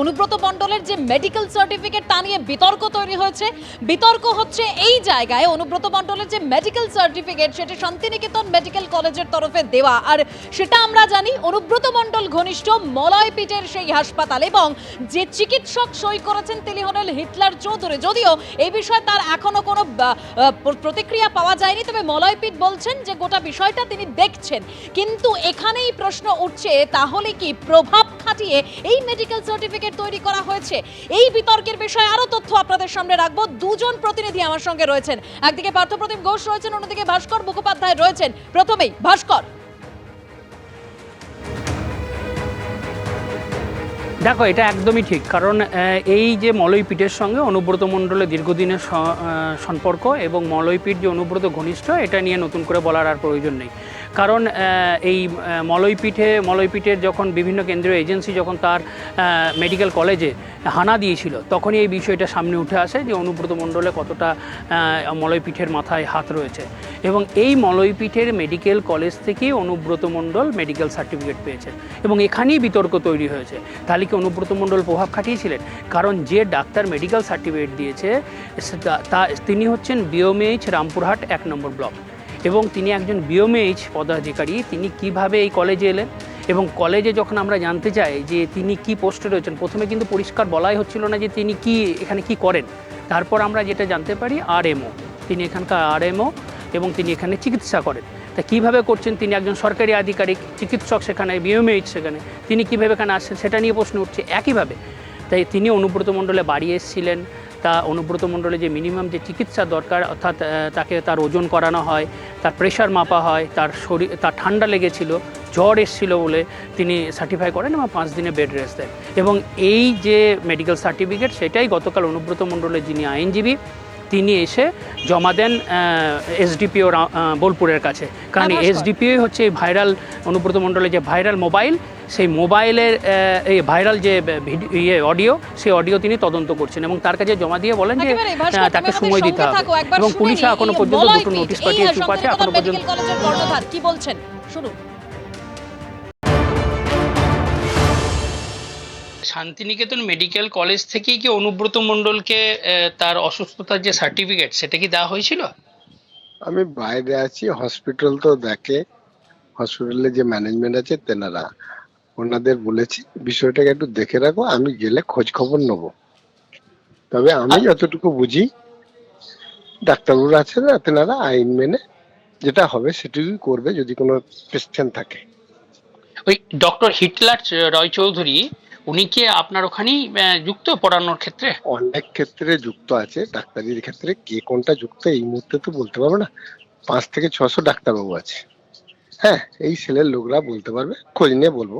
অনুব্রত মণ্ডলের যে medical certificate তা নিয়ে বিতর্ক তৈরি হয়েছে। বিতর্ক হচ্ছে এই জায়গায় অনুব্রত মণ্ডলের যে মেডিকেল সার্টিফিকেট সেটি শান্তিনিকেতন মেডিকেল কলেজের তরফে দেওয়া। আর সেটা আমরা জানি, অনুব্রত মণ্ডল ঘনিষ্ঠ মলয়পীঠের সেই হাসপাতাল এবং যে চিকিৎসক সই করেছেন তিনি হলেন হিটলার চৌধুরী। যদিও এই বিষয়ে তার এখনও কোনো প্রতিক্রিয়া পাওয়া যায়নি, তবে মলয়পীঠ বলছেন যে গোটা বিষয়টা তিনি দেখছেন। কিন্তু এখানেই প্রশ্ন উঠছে, তাহলে কি প্রভাব খাটিয়ে এই মেডিকেল সার্টিফিকেট তৈরি করা হয়েছে। এই বিতর্কের বিষয়ে আরও তথ্য আপনাদের সামনে রাখব। দুজন প্রতিনিধি আমার সঙ্গে রয়েছেন। একদিকে পার্থপ্রতিম ঘোষ রয়েছেন, অন্যদিকে ভাস্কর মুখোপাধ্যায় রয়েছেন। প্রথমেই ভাস্কর। দেখো, এটা একদমই ঠিক। কারণ এই যে মলয়পীঠের সঙ্গে অনুব্রত মণ্ডলের দীর্ঘদিনের সম্পর্ক এবং মলয়পীঠ যে অনুব্রত ঘনিষ্ঠ, এটা নিয়ে নতুন করে বলার আর প্রয়োজন নেই। কারণ এই মলয়পীঠে, মলয়পীঠের যখন বিভিন্ন কেন্দ্রীয় এজেন্সি যখন তার মেডিকেল কলেজে হানা দিয়েছিল, তখনই এই বিষয়টা সামনে উঠে আসে যে অনুব্রত মণ্ডলে কতটা মলয়পীঠের মাথায় হাত রয়েছে। এবং এই মলয়পীঠের মেডিকেল কলেজ থেকেই অনুব্রত মণ্ডল মেডিকেল সার্টিফিকেট পেয়েছে এবং এখানেই বিতর্ক তৈরি হয়েছে। তাহলে কি অনুব্রত মণ্ডল প্রভাব খাটিয়েছিলেন? কারণ যে ডাক্তার মেডিকেল সার্টিফিকেট দিয়েছে তা তিনি হচ্ছেন বিওমএইচ রামপুরহাট এক নম্বর ব্লক। এবং তিনি একজন বিওমএইচ পদাধিকারী, তিনি কীভাবে এই কলেজে এলেন এবং কলেজে যখন আমরা জানতে চাই যে তিনি কি পোস্টে রয়েছেন, প্রথমে কিন্তু পরিষ্কার বলাই হচ্ছিল না যে তিনি কি, এখানে কি করেন। তারপর আমরা যেটা জানতে পারি, আরএমও। তিনি এখানকার আরএমও এবং তিনি এখানে চিকিৎসা করেন। তা কীভাবে করছেন? তিনি একজন সরকারি আধিকারিক, চিকিৎসক সেখানে বিএমএইচ সেখানে। তিনি কীভাবে এখানে আসছেন, সেটা নিয়ে প্রশ্ন উঠছে একইভাবে। তাই তিনি অনুব্রত মণ্ডলে বাড়ি এসেছিলেন। তা অনুব্রত মণ্ডলে যে মিনিমাম যে চিকিৎসা দরকার, অর্থাৎ তাকে তার ওজন করানো হয়, তার প্রেশার মাপা হয়, তার শরীর, তার ঠান্ডা লেগেছিল, জ্বর এসেছিল বলে তিনি সার্টিফাই করেন এবং পাঁচ দিনে বেড রেস্ট দেন। এবং এই যে মেডিকেল সার্টিফিকেট সেটাই গতকাল অনুব্রত মণ্ডলের যিনি আইনজীবী তিনি এসে জমা দেন এসডিপিও বোলপুরের কাছে। কারণ। এসডিপিও হচ্ছে এই ভাইরাল অনুব্রত মণ্ডলের যে ভাইরাল মোবাইল সেই মোবাইলের এই ভাইরাল যে ভিডিও ইয়ে অডিও সেই অডিও তিনি তদন্ত করছেন এবং তার কাছে জমা দিয়ে বলেন যে তাকে সময় দিতে হবে। এবং পুলিশ এখনও পর্যন্ত দুটো নোটিশ পাঠিয়ে চুপ আছে এখনও পর্যন্ত। কি বলছেন? শুনুন। শান্তিনিকেতন মেডিকেল কলেজ থেকেই কি অনুব্রত মণ্ডলকে তার অসুস্থতার যে সার্টিফিকেট সেটা কি দেওয়া হয়েছিল? আমি বাইরে আছি হসপিটাল তো দেখে হসপিটালে যে ম্যানেজমেন্ট আছে তেনারা ওনাদের বলেছি বিষয়টাকে একটু দেখে রাখো আমি গেলে খোঁজ খবর নেব। তবে আমি যতটুকু বুঝি ডাক্তারবাবুরা আছে না তেনারা আইন মেনে যেটা হবে সেটুকুই করবে যদি কোনো পেশেন্ট থাকে। ওই ডক্টর হিটলার রয় চৌধুরী উনি কি আপনার ওখানেই যুক্ত পড়ানোর ক্ষেত্রে? অনেক ক্ষেত্রে যুক্ত আছে, ডাক্তারির ক্ষেত্রে। কে কোনটা যুক্ত, এই মুহূর্তে তো বলতে পারব না। পাঁচ থেকে ছশো ডাক্তারবাবু আছে। হ্যাঁ এই ছেলের লোকরা বলতে পারবে, খোঁজ নিয়ে বলব।